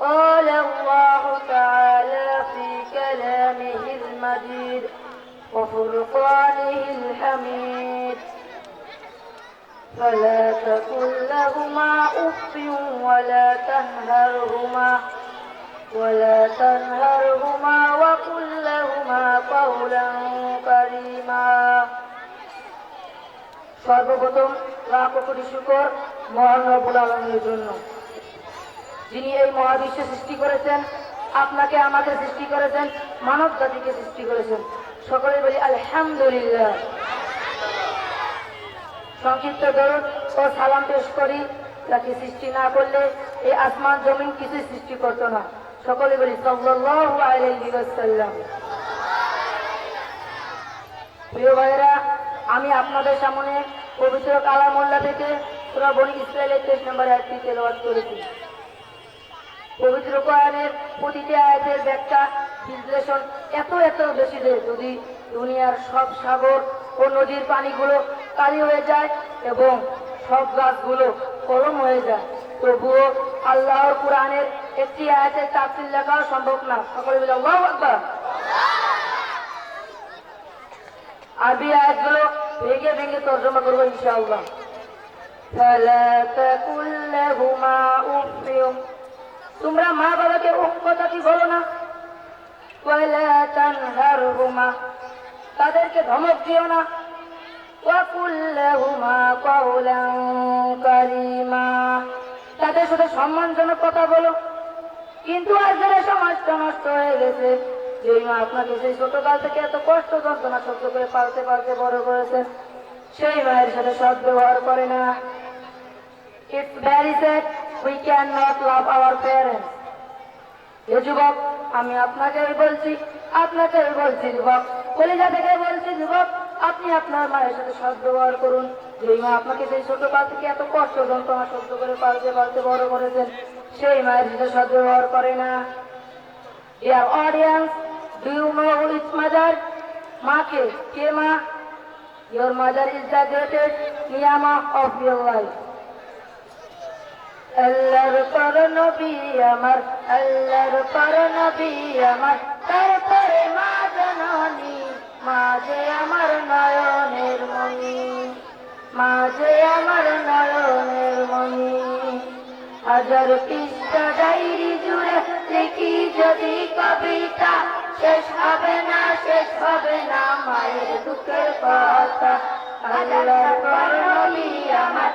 قال الله تعالى في كلامه المجيد وفرقانه الحميد فلا تكن لهما أف ولا تنهرهما ولا تنهرهما وقل لهما قولا كريما সর্বপ্রথম লাখ কোটি শুকর মহান রব্বুল আলমের জন্য যিনি এই মহাবিশ্ব সৃষ্টি করেছেন, আপনাকে আমাকে সৃষ্টি করেছেন, মানব জাতিকে সৃষ্টি করেছেন। সকলে বলি, আলহামদুলিল্লাহ। সংক্ষিপ্ত দরুদ ও সালাম পেশ করি, যাকে সৃষ্টি না করলে এই আসমান জমিন কিছুই সৃষ্টি করতো না। সকলে বলি, সাল্লাল্লাহু প্রিয় ভাইরা আমি আপনাদের সামনে পবিত্র কালামোল্লা থেকে সুরা বনি ইসরায়েলের তেইশ নম্বর আয়াতটি করেছি। পবিত্র কোরআনের প্রতিটি আয়াতের ব্যাখ্যা বিশ্লেষণ এত এত বেশি যে যদি দুনিয়ার সব সাগর ও নদীর পানিগুলো কালি হয়ে যায় এবং সব গাছগুলো কলম হয়ে যায় তবুও আল্লাহর কোরআনের একটি আয়াতের তাফসিল লেখাও সম্ভব না সকলে বলে আল্লাহু আকবার আরবি আয়াতগুলো ভেঙে ভেঙে তর্জমা করবো ইনশাআল্লাহ فلا تقل لهما أف তোমরা মা বাবাকে উফ কথা কি বলো না? তাদেরকে ধমক দিও না। তাদের সাথে সম্মানজনক কথা বলো। কিন্তু আজকের সমাজটা নষ্ট হয়ে গেছে। যেই মা আপনাকে সেই ছোটকাল থেকে এত কষ্ট যন্ত্রণা সহ্য করে পালতে পালতে বড় করেছে, সেই মায়ের সাথে সৎ ব্যবহার করে না। It's very sad we can not love our parents এ যুবক, আমি আপনাকে বলছি আপনাকে বলছি যুবক, কলিজা থেকে বলছি যুবক, আপনি আপনার মায়ের সাথে সৎ ব্যবহার করুন। যেই মা আপনাকে সেই ছোটকাল থেকে এত কষ্ট, যন্ত্রণা সহ্য করে পালতে পালতে বড় করেছেন, সেই মায়ের সাথে সৎ ব্যবহার করে না। Dear audience do you know is mother মাকে, কে মা? Your mother is the greatest নিয়ামা of your life আল্লাহর পর নবী আমার, আল্লাহর পর নবী আমার। তারপরে মা জননী, মা যে আমার নয়নের মণি, মা যে আমার নয়নের মণি। হাজার পৃষ্ঠা ডাইরি জুড়ে লিখি যদি কবিতা, শেষ হবে না, শেষ হবে না মায়ের দুঃখের কথা। আল্লাহর পর নবী আমার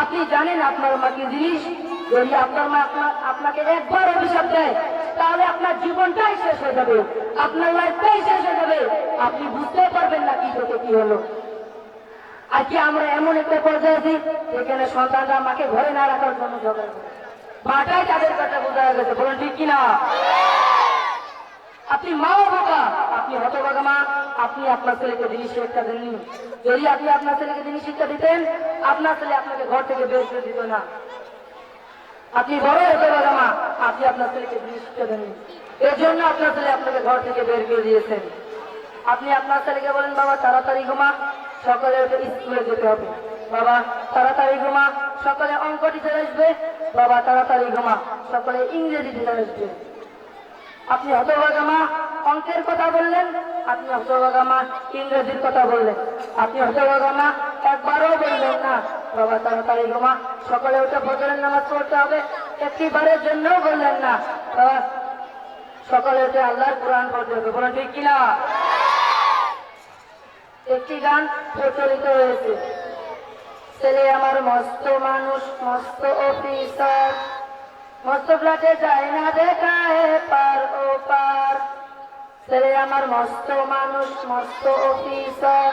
আপনি জানেন আপনার মা কি জিনিস? যদি আপনার মা আপনাকে একবার অভিশাপ দেয়, তাহলে আপনার জীবনটাই শেষ হয়ে যাবে। আপনার লাইফটাই শেষ হয়ে যাবে। আপনি বুঝতে পারবেন না কি থেকে কি হলো। আজকে আমরা এমন একটা পর্যায়ে আছি, যেখানে সন্তানরা মাকে ঘরে না রাখার জন্য ঝগড়া করে। তাদের কথা বোঝা গেছে। বলুন, ঠিক কিনা? আপনি মাও বোকা আপনি হতভাগা মা, আপনি আপনার ছেলেকে জিনিস শিক্ষা দেননি। যদি আপনি আপনার ছেলেকে জিনিস শিক্ষা দিতেন, আপনার ছেলে আপনাকে ঘর থেকে বের করে দিত না। আপনি বড় হতভাগা মা, আপনি আপনার ছেলেকে জিনিস শিক্ষা দেননি। এর জন্য আপনার ছেলে আপনাকে ঘর থেকে বের করে দিয়েছেন। আপনি আপনার ছেলেকে বলেন, বাবা, তাড়াতাড়ি ঘুমা, সকালে স্কুলে যেতে হবে। বাবা, তাড়াতাড়ি ঘুমা, সকালে অঙ্ক টিচার আসবে। বাবা, তাড়াতাড়ি ঘুমা, সকালে ইংরেজি টিচার আসবে। আপনি হতভাগা মা অঙ্কের কথা বললেন, আপনি হতভাগা মা ইংরেজির কথা বললেন। আপনি হতভাগা মা একবারও বললেন না। বাবা, তাড়াতাড়ি ঘুমা। সকালে উঠে ফজরের নামাজ পড়তে হবে। একটিবারের জন্যও বললেন না। বাবা, সকালে উঠে আল্লাহর কোরআন পড়তে হবে। বলেন, ঠিক কিনা? একটি গান প্রচলিত হয়েছে। ছেলে আমার মস্ত মানুষ, মস্ত অফিসার মস্ত যায় না দেখায় পা ছেলে আমার মস্ত মানুষ, মস্ত অফিসার।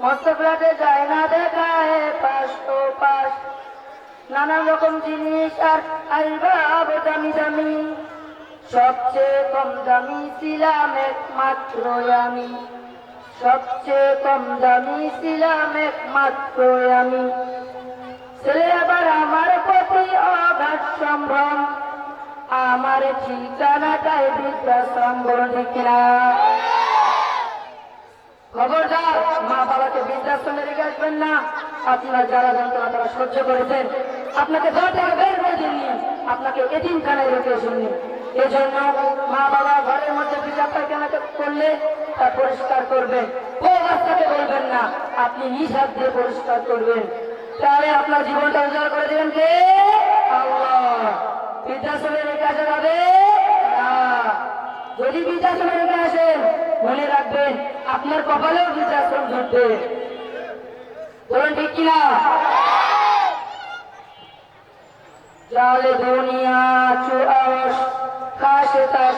মস্ত যায় না দেখায় পাশ ও পাশ। নানান রকম জিনিস আর আলবাব দামি দামি। সবচেয়ে কম দামি ছিলাম একমাত্র আমি। সবচেয়ে কম দামি ছিলাম একমাত্র আমি। ছেলে আবার আমার প্রতি সম্ভ্রম আমার ঠিকানাটাই ঠিক কিনা? খবরদার, মা বাবাকে বৃদ্ধাশ্রমে রেখে আসবেন না। আপনার যারা যন্ত্রণা তারা সহ্য করেছেন। আপনাকে ঘর থেকে বের করে দিননি আপনাকে এতিমখানায় রেখে শুননি এজন্য মা বাবা ঘরের মধ্যে বিচার পায়খানা করলে? তা পরিষ্কার করবেন ও বাচ্চাকে বলবেন না। আপনি হাত দিয়ে পরিষ্কার করবেন। তাহলে আপনার জীবনটা যদি বৃদ্ধাশ্রমে রেখে আসেন মনে রাখবেন, আপনার কপালেও বৃদ্ধাশ্রম ধরবে। বলুন ঠিক কিনা? জালে দুনিয়া চুয়াশ খাসে তাস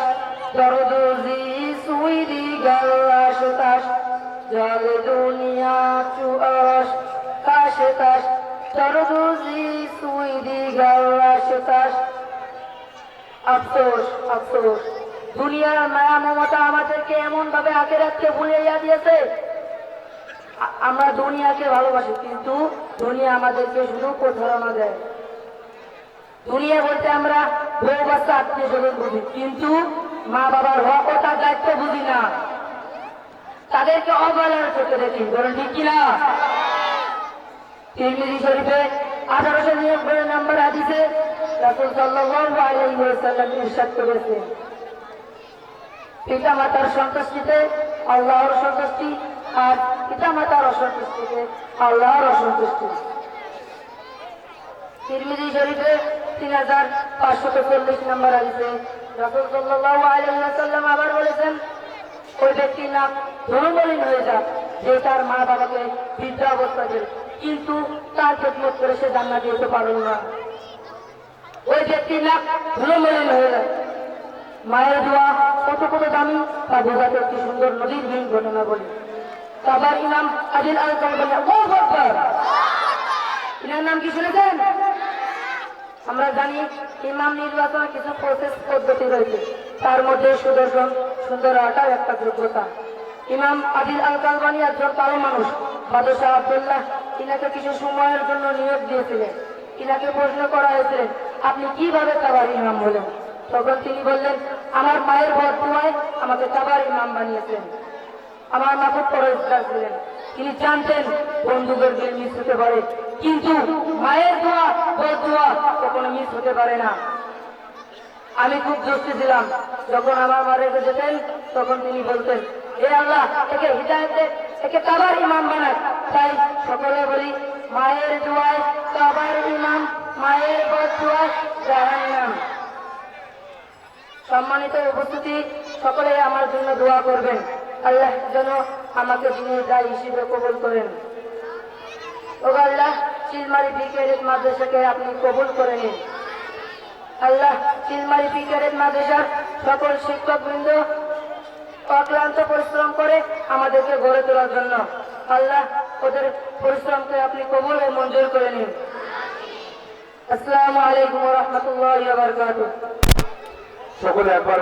দরদুজি সুইদি গালাস তাস জালে দুনিয়া চুয়াশ খাসে তাস দরদুজি সুইদি গালাস তাস আফসোস আফসোস। দুনিয়ার মায়া মমতা আমাদেরকে এমন ভাবে আগে রাখতে ভুলিয়ে দিয়েছে। আমরা দুনিয়াকে ভালোবাসি, কিন্তু দুনিয়া আমাদেরকে শুধু প্রতারণা দেয়। দুনিয়া বলতে আমরা বউ বাচ্চা আত্মীয় স্বজন বুঝি, কিন্তু মা বাবার হক ও তার দায়িত্ব বুঝি না। তাদেরকে অবহেলার চোখে দেখি, বলুন ঠিক কিনা? তিরমিজি শরীফে আঠারোশো নিরানব্বই নম্বর হাদিসে রাসূল সাল্লাল্লাহু আলাইহি ওয়াসাল্লাম ইরশাদ করেছেন পিতা মাতার সন্তুষ্টিতে, আল্লাহর সন্তুষ্টি, আর পিতা মাতার অসন্তুষ্টিতে, আল্লাহর অসন্তুষ্টি। তিরমিজি শরীফে তিন হাজার পাঁচশত চল্লিশ নম্বর আলাইহি আবার বলেছেন, ওই ব্যক্তির নাম ধর্মলীন হয়ে যাক, যে তার মা বাবাকে বৃদ্ধা অবস্থাতে কিন্তু তার খেদমত করে সে জান্নাতে যেতে পারল না। ওই ব্যক্তির নাম ধর্মলীন হয়ে যায়, মায়ের দোয়া কত কত দামি তা বোঝাতে একটি সুন্দর নদীর ঘটনা বলি। তারপর ইমাম আদিল আল কালবানি ইনার নাম কি শুনেছেন? আমরা জানি ইমাম নির্বাচনে কিছু প্রসেস পদ্ধতি রয়েছে। তার মধ্যে সুদর্শন, সুন্দর হওয়াটাও একটা যোগ্যতা ইমাম আদিল আল কালবানি একজন কালো মানুষ। বাদশাহ আবদুল্লাহ ইনাকে কিছু সময়ের জন্য নিয়োগ দিয়েছিলেন। ইনাকে প্রশ্ন করা হয়েছে, আপনি কীভাবে কাবার ইমাম হলেন? তখন তিনি বললেন আমার মায়ের বদুয়ায় আমাকে কাবার ইমাম বানিয়েছেন। আমার মাথা পরিষ্কার ছিলেন। তিনি জানতেন বন্ধুদের বিল মিস হতে পারে। কিন্তু মায়ের দোয়া ওর দোয়া কখনো মিস হতে পারে না। আমি খুব দুষ্টি ছিলাম। যখন আমার মা রেখে যেতেন, তখন তিনি বলতেন, হে আল্লাহ, একে হৃদায়তে একে কাবার ইমাম বানায়। তাই সকলে বলি, মায়ের দোয়ায় কাবার ইমাম, মায়ের বদুয়ায় জাহান্নাম। সম্মানিত উপস্থিতি সকলে আমার জন্য দোয়া করবেন। আল্লাহ যেন আমাকে দিনের দায় হিসেবে কবুল করেন। ও আল্লাহ চিলমারি বিকেরের মাদ্রাসাকে আপনি কবুল করে নিন। আল্লাহ চিলমারি বিকেরের মাদ্রাসার সকল শিক্ষকবৃন্দ অক্লান্ত পরিশ্রম করে আমাদেরকে গড়ে তোলার জন্য। আল্লাহ, ওদের পরিশ্রমকে আপনি কবুল ও মঞ্জুর করে নিন। আসসালামু আলাইকুম রহমতুল্লাহ বারকাতুহ। সকলে একবার